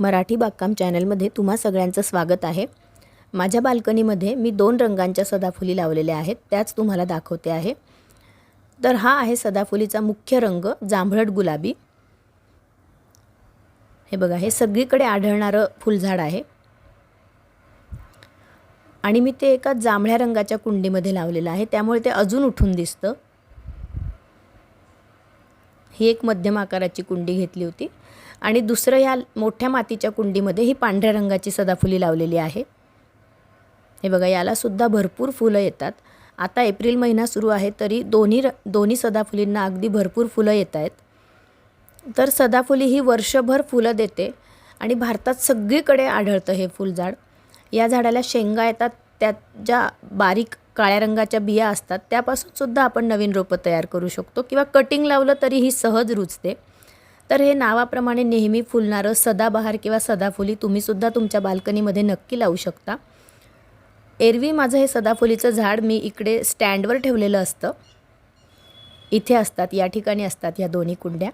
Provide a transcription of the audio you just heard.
मराठी बागकाम चॅनलमध्ये तुम्हा सगळ्यांचं स्वागत आहे. माझ्या बाल्कनीमध्ये मी दोन रंगांच्या सदाफुली लावलेल्या आहेत त्याच तुम्हाला दाखवते आहे. तर हा आहे सदाफुलीचा मुख्य रंग जांभळट गुलाबी. हे बघा हे सगळीकडे आढळणारं फुलझाड आहे. आणि मी ते एका जांभळ्या रंगाच्या कुंडीमध्ये लावलेलं आहे त्यामुळे ते अजून उठून दिसतं. ही एक मध्यम आकाराची कुंडी घेतली होती. आणि दुसरं ह्या मोठ्या मातीच्या कुंडीमध्ये ही पांढऱ्या रंगाची सदाफुली लावलेली आहे. हे बघा यालासुद्धा भरपूर फुलं येतात. आता एप्रिल महिना सुरू आहे तरी दोन्ही र दोन्ही सदाफुलींना अगदी भरपूर फुलं येत आहेत. तर सदाफुली ही वर्षभर फुलं देते आणि भारतात सगळीकडे आढळतं हे फुलझाड. या झाडाला शेंगा येतात त्यात ज्या बारीक काळ्या रंगाच्या बिया असतात त्यापासून सुद्धा आपण नवीन रोपं तयार करू शकतो किंवा कटिंग लावलं तरी ही सहज रुजते. तर हे नावाप्रमाणे नेहमी फुलणारं सदाबहार किंवा सदाफुली तुम्हीसुद्धा तुमच्या बाल्कनीमध्ये नक्की लावू शकता. एरवी माझं हे सदाफुलीचं झाड मी इकडे स्टँडवर ठेवलेलं असतं. इथे असतात या ठिकाणी असतात ह्या दोन्ही कुंड्या.